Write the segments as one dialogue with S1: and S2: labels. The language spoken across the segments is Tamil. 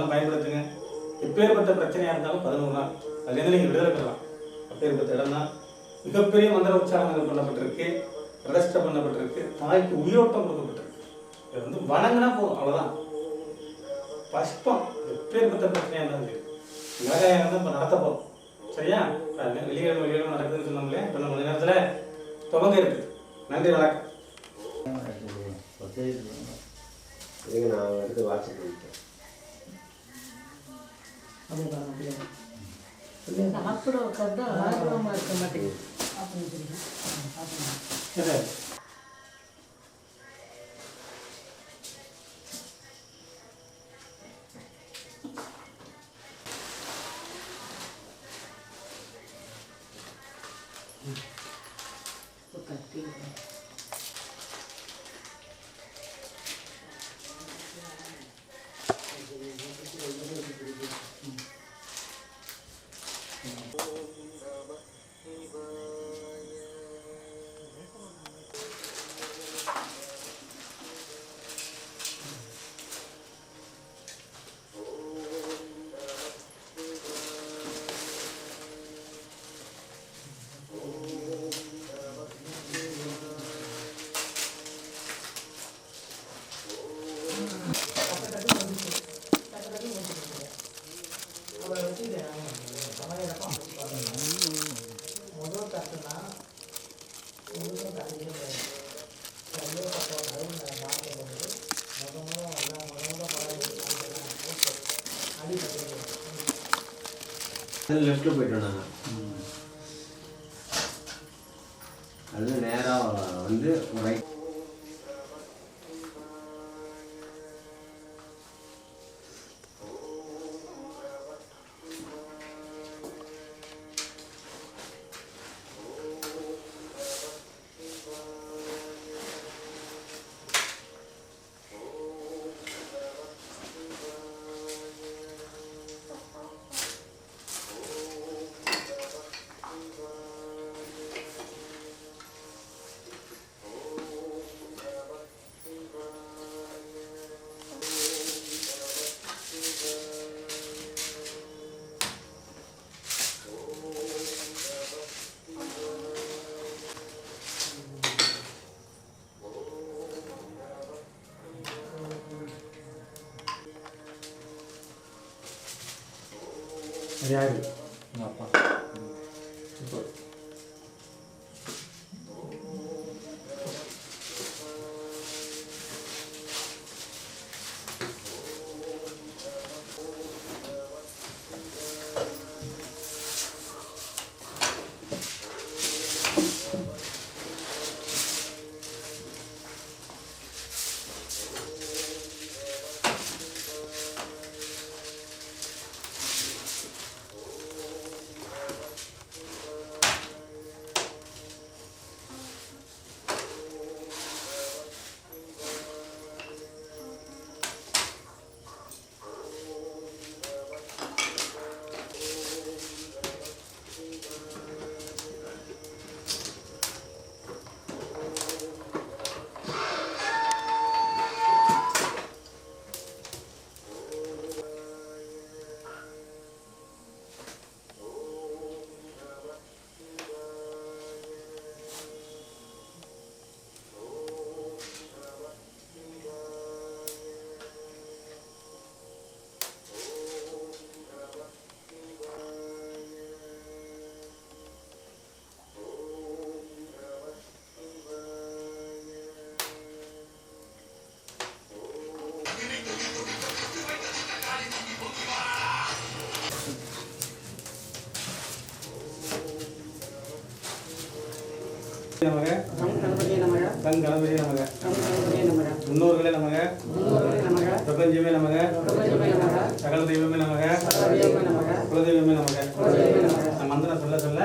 S1: இருந்தாலும் பயன்படுத்துங்க. எப்பேற்பட்ட பிரச்சனையாக இருந்தாலும் பதினோரு நாள். அதுலேருந்து நீங்கள் விடுதலை பெறலாம். அப்பேற்பட்ட இடம் தான் மிகப்பெரிய மந்திர உச்சாரணங்கள் பண்ணப்பட்டிருக்கு. பிரதிஷ்டை பண்ணப்பட்டிருக்கு. தாய்க்கு உயிரோட்டம் கொடுக்கப்பட்டிருக்கு. இது வந்து வணங்கினா போதும் அவ்வளோதான் பஷ்பம் எப்பேற்பட்ட பிரச்சனையாக இருந்தாலும் சரி. விவகாரம் வந்து இப்போ நடத்த போகிறோம் சரியா? பாருங்க வெளியிடம் வெளியிடம் நடக்குதுன்னு சொன்னோம் இப்போ நம்ம கொஞ்ச நேரத்தில் துவங்க இருக்குது. நன்றி வணக்கம்.
S2: நான் எடுத்து வாட்ஸ்அப் பண்ணிட்டேன்.
S3: சாப்பிட உட்காந்து ஆர்வமா இருக்க மாட்டேங்குது.
S1: சரி.
S3: கத்தி.
S2: லெஃப்ட்டில் போயிட்டோம் நாங்கள் அது நேராக வந்து ரைட்
S1: யாரு உங்கள் அப்பா முன்னோர்களே நமக. பிரபஞ்சமே நமக. சகல தெய்வமே நமக. குலதெய்வமே நமக. அந்த மந்திரம் சொல்ல சொல்ல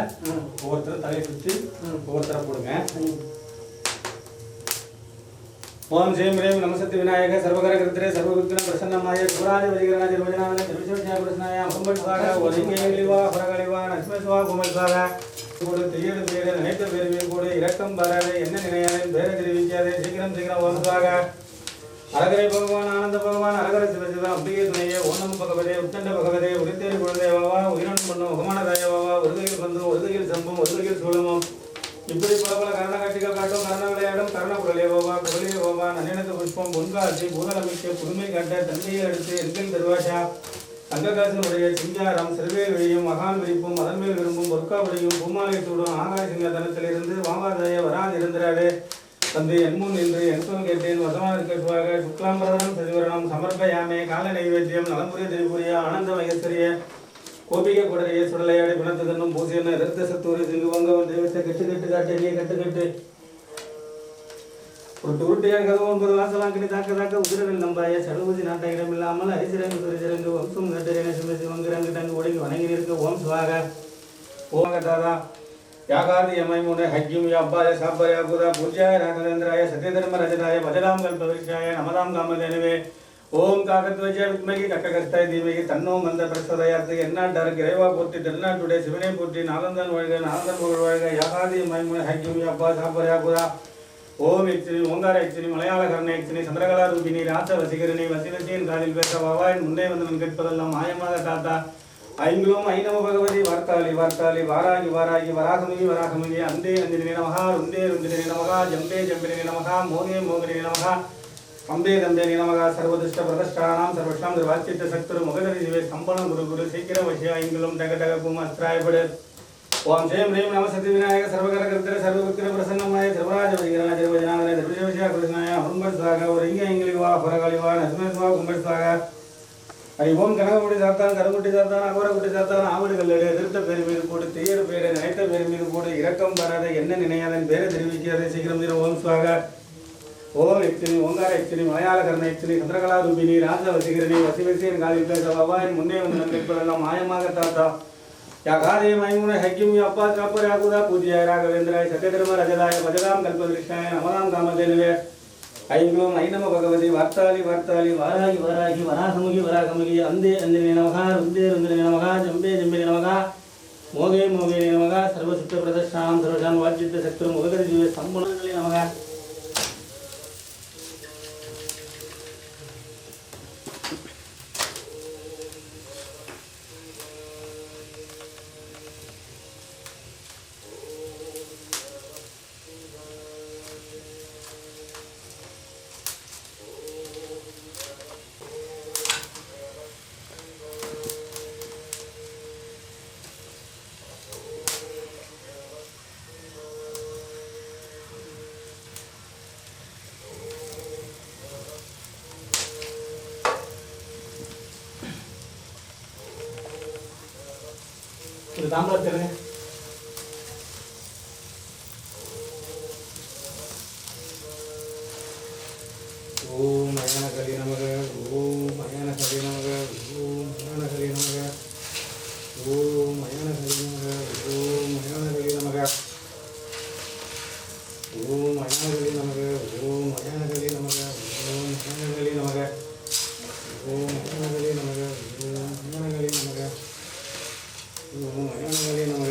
S1: ஒவ்வொருத்தரும் தலையை பிடிச்சி ஒவ்வொருத்தரை போடுங்க. ஓம் ஜெயம் ரேம் நமசத்து விநாயக சர்வகரகிருத்திரே சர்வகுத்தின பிரசன்னமாய குராஜ வரிகரண ஜெர்வஜனான ஜெர்விஷ்வஜா கிருஷ்ணாய அம்பன் சுவாக ஒரிங்கே இழிவா புரகழிவா நட்சுமி சுவா குமல் சுவாக கூட தெரியடு பேரு நினைத்த பேருமே கூட இரக்கம் வராது. என்ன நினையாதே பேர தெரிவிக்காதே. சீக்கிரம் சீக்கிரம் ஓம் சுவாக அழகரை பகவான் ஆனந்த பகவான் அழகர சிவசிவ அம்பிகை துணையே ஓம் பகவதே உத்தண்ட பகவதே உரித்தேரி குழந்தையவாவா உயிரன் பண்ணும் உகமான தயவாவா ஒருகையில் பந்தும் ஒருகையில் சம்பும் ஒருகையில் சூழமும் இப்படி பல பல கரண காட்சிகள் காட்டும் கரண விளையாடும் கரண குரலே போவா குரலே போவா நன்னினத்து புஷ்பம் பொன்காட்சி பூதலமைக்கு புதுமை காட்ட தந்தையை அடுத்து எங்கள் தருவாஷா அங்ககாசனுடைய சிங்காரம் செல்வேல் வெளியும் மகான் விரிப்பும் அதன்மேல் விரும்பும் பொற்கா விடியும் பூமாலயத்தூடும் ஆகாய தனத்திலிருந்து வாமாதாய வரான் இருந்திராவே தந்தை என்முன் என்று என்சொல் கேட்டேன் வசமாக கேட்பாக சுக்லாம்பரதனம் சதிவரணம் சமர்ப்பயாமே கால நைவேத்தியம் நலம்புரிய திரிபுரிய ஆனந்த மகேஸ்வரிய கோபிகை குடரைய சுடலையாடி குணத்து தன்னும் பூசியன இரத்த சத்தூரி சிங்கு வங்கவன் தெய்வத்தை கெட்டு கெட்டு காட்டிய கெட்டு கெட்டு. ಉರುಟೆಯಾಗಲು ಒಂದು ವಾಸಲಾಂಕಣಿ ತಾಕ ತಾಕ ಉಸಿರವೆಲ್ಲ ನಂಬಾಯ ಚಳುವುದಿ ನಾಟಗಿರಮಿಲ್ಲಾಮಲ ಐಸಿರಂಗ ಸುರಿಸಿರಂಗ ವಂಸಂ ಗಟ್ಟರೇನ ಶಿವಸಿವಂಗರಂಗ ಟಂಗ ಒಡಗಿ ಒಣಗಿ ನಿರುಗ ಓಂ ಸ್ವಾಗ ಓಂ ದಾದ ಯಾಗಾದಿ ಯಮೈ ಮುನೆ ಹಜ್ಜಿಂ ಯಬ್ಬಾಯ ಸಾಬ್ಬಾಯ ಗುರ ಪೂಜ್ಯಾಯ ರಾಘವೇಂದ್ರಾಯ ಸತ್ಯಧರ್ಮ ರಜನಾಯ ಭಜರಾಂ ಕಲ್ಪವೃಕ್ಷಾಯ ನಮದಾಂ ಕಾಮಧೇನವೇ ಓಂ ಕಾಕಧ್ವಜ ವಿದ್ಮಗಿ ಕಕ್ಕಗಸ್ತಾಯ ದೀಮಗಿ ತನ್ನೋ ಮಂದ ಪ್ರಸದಯಾತ್ರಿ ಎನ್ನಾಡಾರ ಗಿರೇವಾ ಪೂರ್ತಿ ದನ್ನಾಟುಡೆ ಶಿವನೇ ಪೂರ್ತಿ ನಾಲಂದನ್ ಒಳಗ ನಾಲಂದನ್ ಒಳಗ ಯಾಗಾದಿ ಮೈಮುನೆ ಹಜ್ಜಿಂ ಯಬ್ಬಾ ಸಾಬ್ಬಾಯ ಗುರ ஓம் எச்சினி ஓங்கார எச்சினி மலையாள கர்ண எச்சினி சந்திரகலா ரூபினி ராச வசிகரணி வசிவசியின் காதில் பேச வாவாயின் முன்னே வந்து கேட்பதெல்லாம் மாயமாக தாத்தா. ஐங்களும் ஐநம பகவதி வார்த்தாளி வார்த்தாளி வாராகி வாராகி வராகமிகி வராகமிகி அந்தே அந்தினி நமகா ருந்தே ருந்தினி நமகா ஜம்பே ஜம்பினி நமகா மோகே மோகினி நமகா கம்பே கம்பே நமகா சர்வதிஷ்ட பிரதஷ்டானாம் சர்வஷாம் வாச்சித்த சக்தரு முகதரி சிவே சம்பளம் குரு குரு சீக்கிரம் வசியா ஐங்களும் டக டக பூம் அஸ்திராயப்படு ஓம் ஜெயம் ரீம் நம சக்தி விநாயக சர்வகர கருத்திர சர்வபக்திர பிரசன்னமாய சர்வராஜ வைகரண ஜெர்வஜனாதன திருவிஷய கிருஷ்ணாய அரும்பர் சாக ஒரு இங்க இங்கிலிவா புறகாலிவா நஸ்மேஸ்வா கும்பர் சாக ஹரி ஓம் கனகமுடி சாத்தான் கருங்குட்டி சாத்தான் அகோரகுட்டி சாத்தான் ஆவடு கல்லடு எதிர்த்த பேர் மீது போட்டு தீயர் பேரை நினைத்த பேர் மீது போட்டு இரக்கம் வராத என்ன நினையாதன் பேரை தெரிவிக்காதே சீக்கிரம் தீர ஓம் சுவாக. ஓம் எக்தினி ஓங்கார எக்தினி மலையாள கர்ண எக்தினி சந்திரகலா ரூபினி ராஜ வசிகரணி வசிவசியன் காலில் பேச வவாயின் முன்னே வந்து நம் மாயமாக தாத்தா. யாகாதே மைமுன ஹக்கிம் அப்பா சாப்பர் யாகுதா பூஜ்யாய ராகவேந்திராய சத்யதர்ம ரஜதாய பஜதாம் கல்பகிருஷ்ணாய நமதாம் காமதேனவே ஐங்களும் ஐநம பகவதி வார்த்தாலி வார்த்தாலி வாராகி வாராகி வராகமுகி வராகமுகி அந்தே அந்தினி நமகா ருந்தே ருந்தினி நமகா ஜம்பே ஜம்பினி நமகா மோகே மோகே நமகா சர்வசித்த பிரதர்ஷாம் சர்வசான் வாச்சித்த சக்திர முககரி நமகா राम राम रहे हैं। Ang galing naman.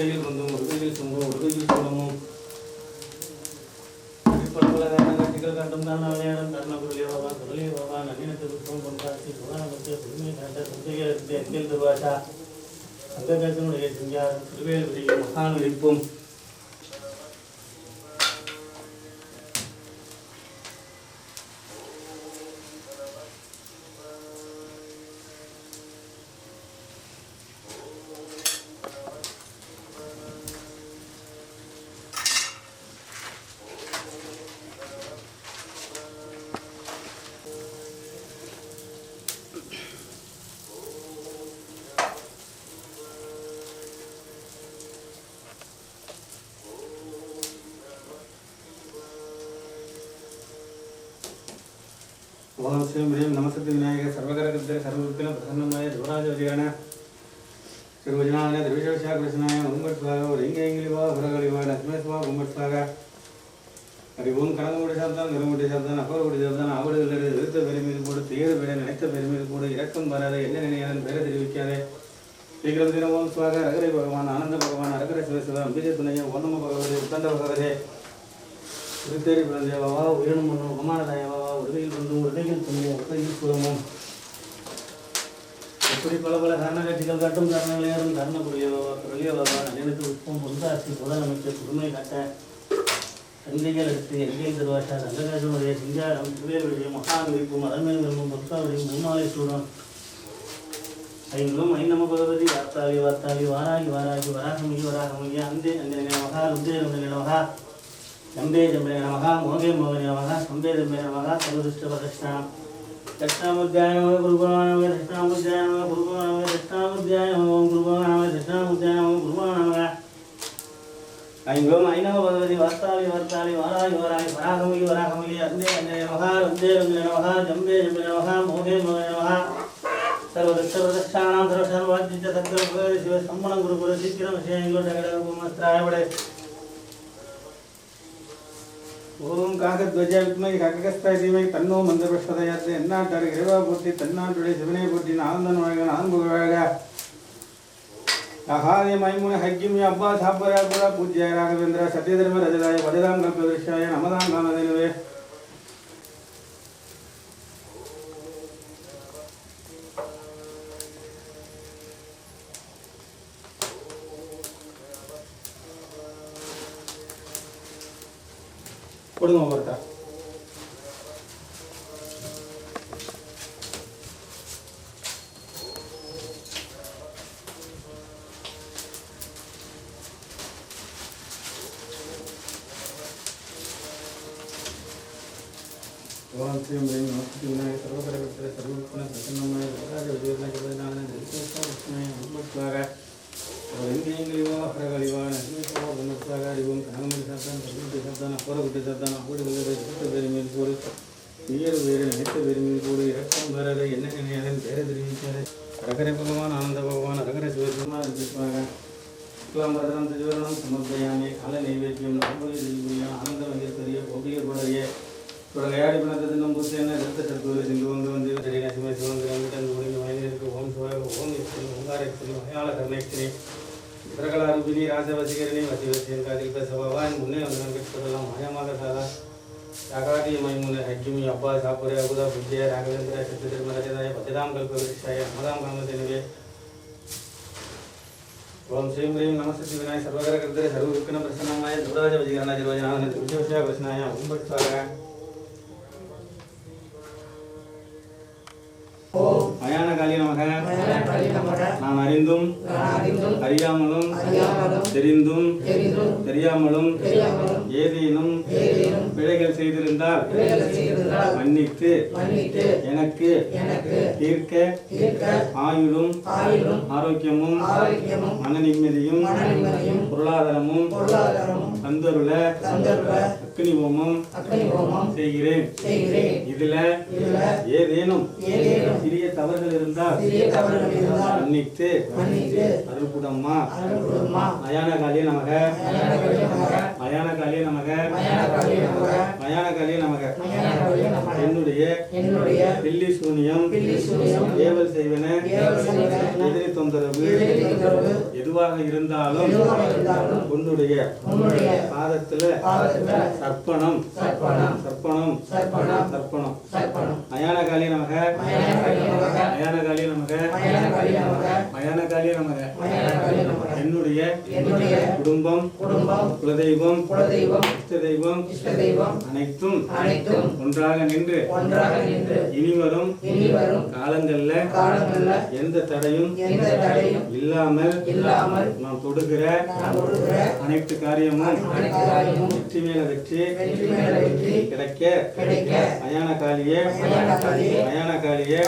S1: கையில் பந்தும் ஒரு கையில் சங்கம் ஒரு கையில் குளமும் பண்பல காரணம் சிக்கல் காட்டம் காரண விளையாடம் காரண குரலியவாவா குரலியவாவா நவீனத்து புத்தகம் பொன்றாட்சி புராணமத்து காட்ட சந்தையத்து எங்கள் திருவாஷா சங்ககாசனுடைய திருவேல் மகான் விழிப்பும் ஓம் ஸ்ரீம் ஹ்ரீம் நமசக்தி விநாயக சர்வகரகத்திர சர்வவிக்ன பிரசன்னமாய யுவராஜ திருவஜனாதன திருவஜனான திருவிசேஷா கிருஷ்ணாய உங்கட்பாக ஒரு இங்கெங்கிலிவா உரகளிவா லக்ஷ்மேஸ்வா உம்பட்ஸ்வாக ஹரி ஓம் கனகமுடி சாப்தான் நிறமுடி சாப்தான் அப்பகுடி சாப்தான் ஆவடுகளில் விருத்த பெருமீது கூட தேடு பெற நினைத்த பெருமீது கூட இறக்கம் வராத என்ன நினையாதன் பெற தெரிவிக்காதே. சீக்கிரம் தினம் ஓம் சுவாக அகரை பகவான் ஆனந்த பகவான் அரகர சிவசிவ அம்பிகை துணைய ஓனம பகவதே உத்தண்ட பகவதே. திருத்தேரி பிறந்தேவாவா உயிரினும் ஒன்றும் உதவியில் வந்து உதவியில் துணியும் உதவியில் சுகமும் எப்படி பல பல காரண காட்சிகள் காட்டும் காரணங்களேறும் காரணக்குரியவாவா குரலியவாவா நலினத்து உட்பம் பொந்தாசி முதலமைச்சர் புதுமை காட்ட சந்தைகள் எடுத்து எங்கேயும் திருவாசா ரங்கராஜனுடைய சிங்காரம் திருவேல்வெளியும் மகாவிரிப்பும் மதமே விரும்பும் பொருத்தாவுடைய முன்னாளி சூடம் ஐந்தும் ஐநம பகவதி வார்த்தாவி வார்த்தாவி வாராகி வாராகி வராகமிகி வராகமிகி அந்தே அந்த மகா ருந்தே ருந்தே ஜம்பே ஜம்பே நமக மோகே மோகே நமக சம்பே ஜம்பே நமக சர்வதிஷ்ட பிரதிஷ்டானம் దక్షిణాముద్యాయ గురుగోణమే దక్షిణాముద్యాయ గురుగోణమే దక్షిణాముద్యాయ గురుగోణమే దక్షిణాముద్యాయ గురుగోణమే ஐங்கோம் ஐநவ பகவதி வாஸ்தாவி வார்த்தாவி வாராய் வாராய் வராகமொழி வராகமொழி அந்தே அந்தே நமகா வந்தே வந்தே நமகா ஜம்பே ஜம்பே நமகா மோகே மோகே நமகா. சர்வதக்ஷ பிரதக்ஷானாம் சர்வசர்வாஜிச்ச சக்கர சிவ சம்மணம் குரு குரு சீக்கிரம் விஷயங்களோட கடகம் ஓம் காகத்வஜ வித்மை கககஸ்தாய் தீமை தன்னோ மந்திரபுஷ்பதயாத்து எந்நாட்டார் இறைவா போற்றி தன்னாட்டுடைய சிவனை போற்றி நாந்தன் வாழ்க நான்கு வாழ்க அகாதே மைமுன ஹக்கிமி அப்பா சாப்பராபுரா பூஜ்யாய ராகவேந்திர சத்யதர்ம ரஜதாய வஜதாம் கல்பவிருஷாய நமதாம் காமதேனுவே. पड़ना पड़ता है நன்றியை அரகரை பகவான் ஆனந்த பகவான் அரகரை சிவசிவமாக இருந்திருப்பாங்க இஸ்லாம் பத்ரம் திருவரணம் சமர்ப்பயாமி கலை நைவேத்தியம் நம்பகை திருவியா ஆனந்த மகேஸ்வரிய கோபியர் பலரிய இவரோட யாடி பிணத்தை தினம் பூசேன ரத்த சத்துவரை சென்று வந்து வந்து சரி நசிமே சிவந்திரம் தன் முடிந்த ஓம் சிவாய ஓம் எஸ்திரி ஓங்காரஸ்திரி மயாள கருணேஸ்திரி பிரகலாரூபிணி ராசவசிகரணி வசிவசியன் காதில் பேச முன்னே வந்து கேட்பதெல்லாம் மாயமாக சாதா. யாகாதி மைமுன ஹக்கிமி அப்பா சாப்புரே அபுதா புத்திய ராகவேந்திர சத்தியதர்மராஜதாய பஜதாம் கல்பவிருஷாய மதாம் காமதேனுவே ஓம் ஸ்ரீம் ஹ்ரீம் நமஸ்தி விநாய சர்வகர கர்த்தர சர்வவிக்ன பிரசன்னமாய துராஜ வஜீகரண ஜிரோஜனான திருவிசேஷ கிருஷ்ணாய ஓம் பட்சாக மயான காலி நமக. நான் அறிந்தும் அறியாமலும் தெரிந்தும் தெரியாமலும் ஏதேனும் பிழைகள் செய்திருந்தால் மன்னித்து எனக்கு தீர்க்க ஆயுளும் ஆரோக்கியமும் மன நிம்மதியும் பொருளாதாரமும் தந்தருள அக்னி ஹோமம் செய்கிறேன். இதுல ஏதேனும் சிறிய தவறுகள் இருந்தால் மன்னித்து அருள்குடம்மா
S3: அருள்குடுமா
S1: மயான காலிய நமக. மயான காலிய நமக. மயான காலிய நமக. என்னுடைய.
S3: என்னுடைய.
S1: பில்லி சூனியம். ஏவல் செய்வன. எதிரி தொந்தரவு. எதுவாக இருந்தாலும் உன்னுடைய பாதத்துல சர்ப்பணம்.
S3: சர்ப்பணம்.
S1: சர்ப்பணம்.
S3: சர்ப்பணம்.
S1: மயானகாளி நமக.
S3: நமக.
S1: மயானகாளி நமக.
S3: நமக.
S1: மயானகாளி நமக. என்னுடைய குடும்பம்.
S3: குடும்பம்.
S1: குலதெய்வம். இஷ்ட தெய்வம் அனைத்தும்
S3: அனைத்தும்
S1: ஒன்றாக நின்று
S3: ஒன்றாக நின்று
S1: இனிவரும்
S3: இனி வரும்
S1: காலங்கள்ல
S3: காலங்கள்ல
S1: எந்த தடையும்
S3: எந்த தடையும்
S1: இல்லாமல்
S3: இல்லாமல்
S1: நாம் தொடுகிற அனைத்து காரியமும் வெற்றி மேல வெற்றி கிடைக்க மயான காளியே
S3: மயான காளியே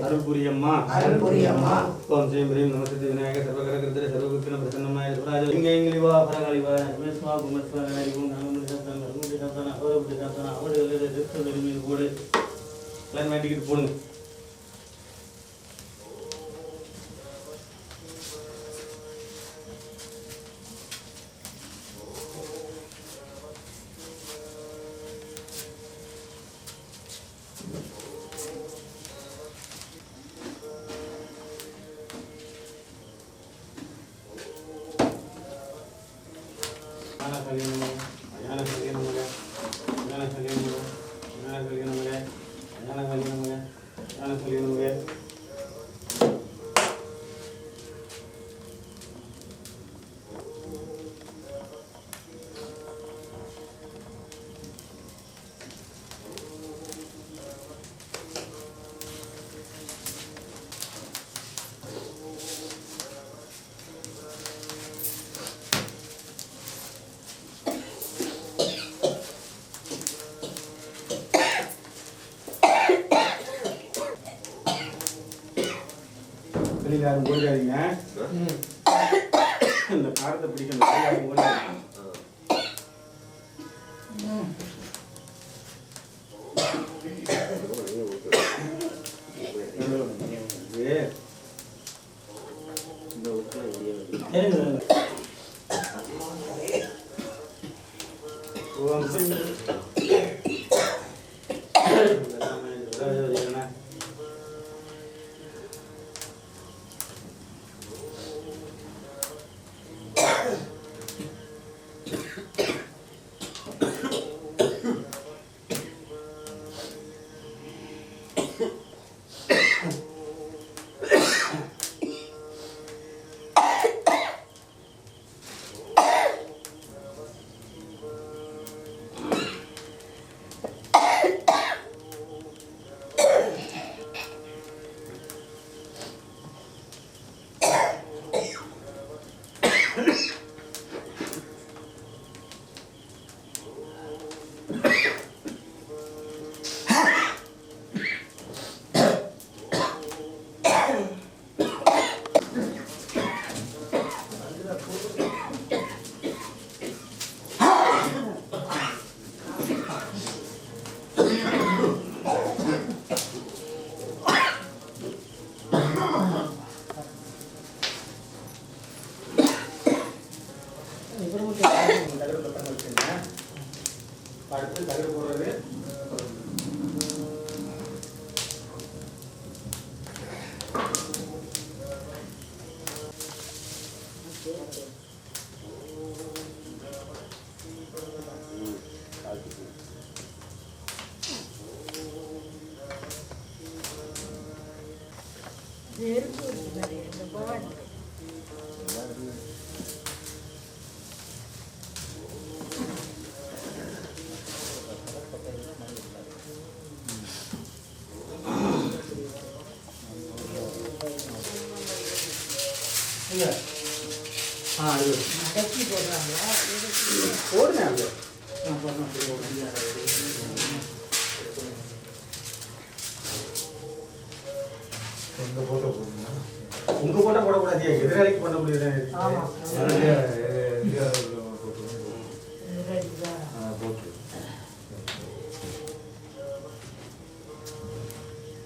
S1: அருள் புரியம்மா ஓம் ஸ்ரீம் ஹ்ரீம் நமஸ்தே விநாயக சர்வகர கிருத்திர சர்வகுத்தின பிரசன்னமாய சுராஜ லிங்க இங்கிலிவா பரகாளிவா மேஸ்மா குமஸ்வா நரிவும் நாமமுடி சத்தன நரமுடி சத்தன அவரமுடி சத்தன அவர்கள் திருத்த நெருமில் போடு எல்லாரும் வேண்டிக்கிட்டு போடுங்க யாரும் ஓடிடாதீங்க இந்த காரத்தை பிடிக்கணும் யாரும் ஓடிடாதீங்க அடுத்து தகடு அது ஆ, போடுங்க, அப்படி போடுங்க. உங்க போட்டா போடக்கூடாது எதிராளிக்கு பண்ண முடியாது
S3: ஆமா.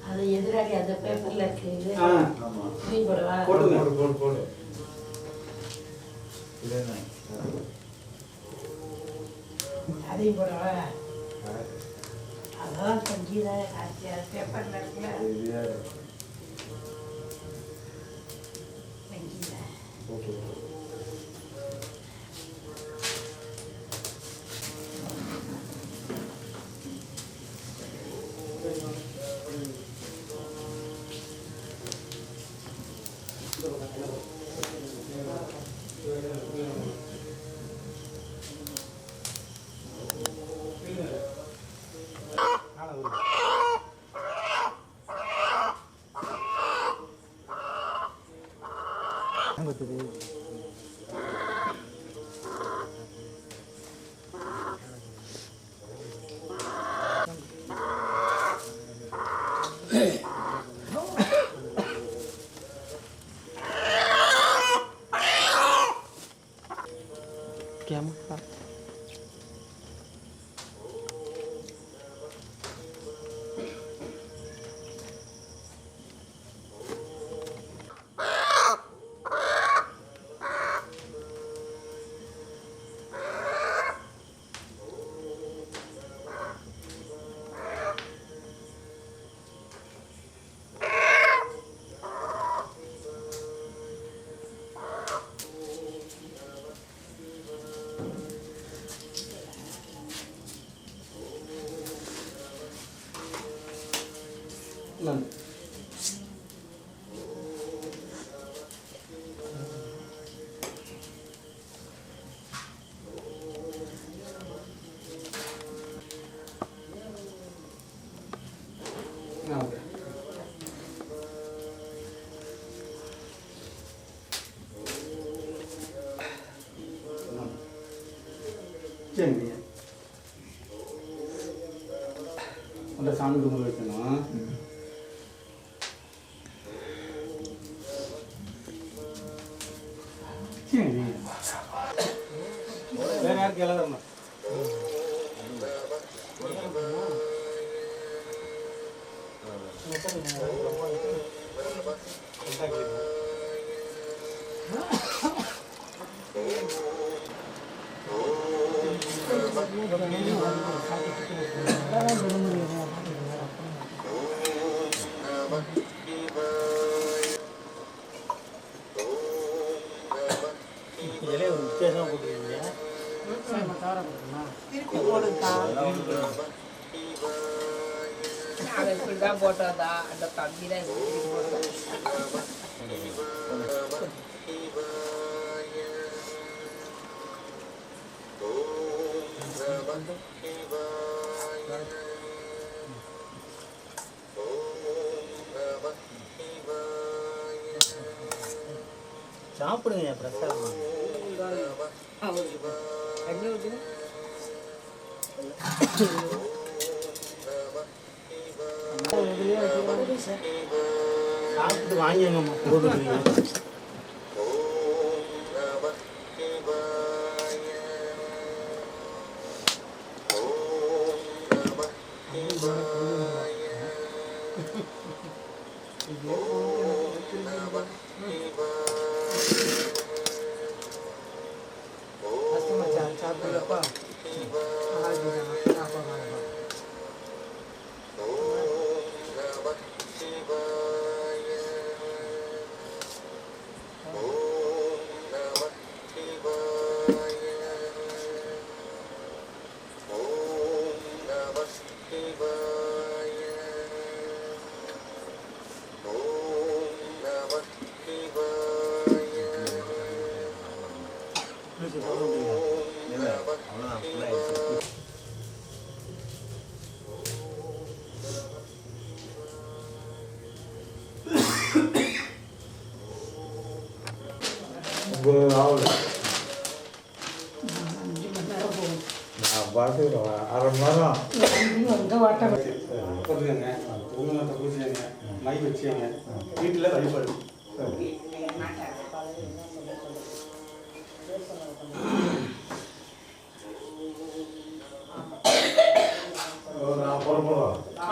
S4: அது எதிராளி அந்த பேப்பர்ல இருக்கு.
S1: ஆ.
S4: நீ போடவா?
S1: போடுங்க
S5: சரிங்க வேற யாருக்கு எழுதணும் இதிலே
S6: அதை இப்படி தான் அந்த தம்பி தான்
S5: சாப்பிடுங்க பிரசாதம்
S6: தண்ணி ஊற்றுங்க
S5: சாப்பிட்டு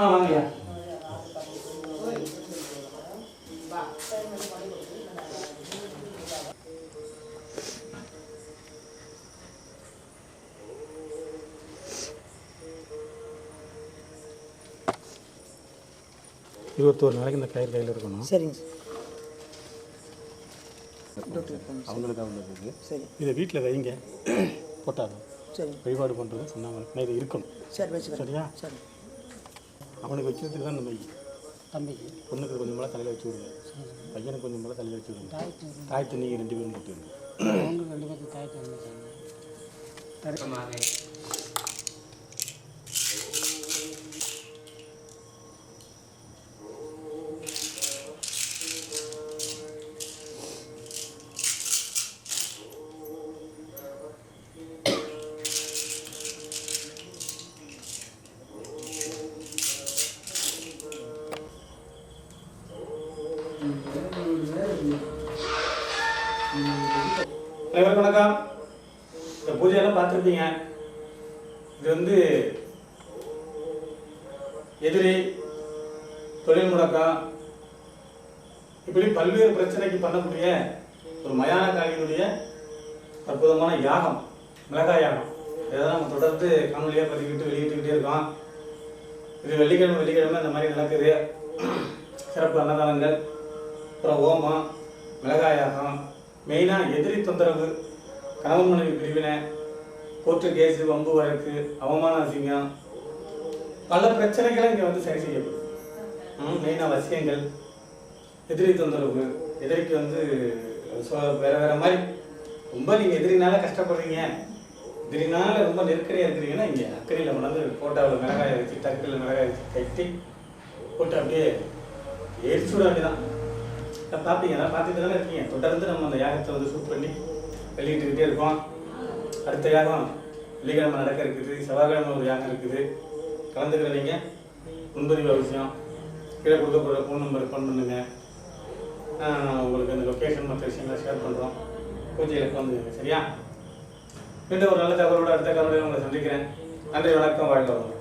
S5: ஆ வாங்கய்யா இருபத்தோரு நாளைக்கு இந்த கயிறு கையில் இருக்கணும்.
S7: சரிங்க
S2: அவங்களுக்கு அவங்களுக்கு இருக்குது
S3: சரி.
S1: இதை வீட்டில் வைங்க. போட்டாங்க
S3: சரி.
S1: வழிபாடு பண்ணுறது சொன்னாங்க. இது இருக்கணும்.
S3: சரி
S1: சரியா?
S3: சரி.
S1: அவனுக்கு வைக்கிறதுக்கு தான் நம்ம தம்பிக்கு பொண்ணுக்கு கொஞ்சம் மேலே தலையில் வச்சு விடுங்க. பையனுக்கு கொஞ்சம் மேலே தலையில் வச்சு விடுங்க. தாயத்தை நீங்கள் ரெண்டு பேரும் போட்டு விடுங்க. அனைவருக்கும் பூஜையெல்லாம் இது வந்து எதிரி தொழில் முடக்கம் இப்படி பல்வேறு பிரச்சனைக்கு பண்ணக்கூடிய ஒரு மயான காலியினுடைய அற்புதமான யாகம் மிளகாய் யாகம். இதை தான் நம்ம தொடர்ந்து காணொலியாக பதிவிட்டு வெளியிட்டுக்கிட்டே இருக்கோம். இது வெள்ளிக்கிழமை வெள்ளிக்கிழமை இந்த மாதிரி நடக்குது. சிறப்பு அன்னதானங்கள் அப்புறம் ஓமம் மிளகாய் யாகம். மெயினாக எதிரி தொந்தரவு கணவன் மனைவி பிரிவினை கோர்ட்டு கேஸு வம்பு வழக்கு அவமான அசிங்கம். பல பிரச்சனைகளை இங்கே வந்து சரி செய்யப்படும். மெயினாக வசியங்கள் எதிரி தொந்தரவு எதிரிக்கு வந்து வேற வேற மாதிரி. ரொம்ப நீங்கள் எதிரினால கஷ்டப்படுறீங்க. எதிரினால ரொம்ப நெருக்கடியாக இருக்கிறீங்கன்னா இங்கே அக்கறையில் வளர்ந்து போட்டாவில் மிளகாய வச்சு டக்கில் மிளகாய வச்சு கட்டி போட்டு அப்படியே எரிச்சு விட வேண்டியதான் அதான் பார்ப்பீங்க பார்த்துட்டு தானே இருக்கீங்க. தொடர்ந்து நம்ம அந்த யாகத்தை வந்து ஷூட் பண்ணி வெளியிட்டுக்கிட்டே இருக்கோம். அடுத்த யாகம் வெள்ளிக்கிழமை நடக்க இருக்குது செவ்வாய்க்கிழமை ஒரு யாகம் இருக்குது. கலந்துக்கிற நீங்கள் முன்பதிவு அவசியம் கீழே கொடுக்கப்படுற ஃபோன் நம்பருக்கு ஃபோன் பண்ணுங்க. உங்களுக்கு அந்த லொக்கேஷன் மற்ற விஷயங்களை ஷேர் பண்ணுறோம் பூஜையில் வந்துடுங்க சரியா? மீண்டும் ஒரு நல்ல தகவலோட அடுத்த கலவையில் உங்களை சந்திக்கிறேன். நன்றி வணக்கம் வாழ்க்கை வரும்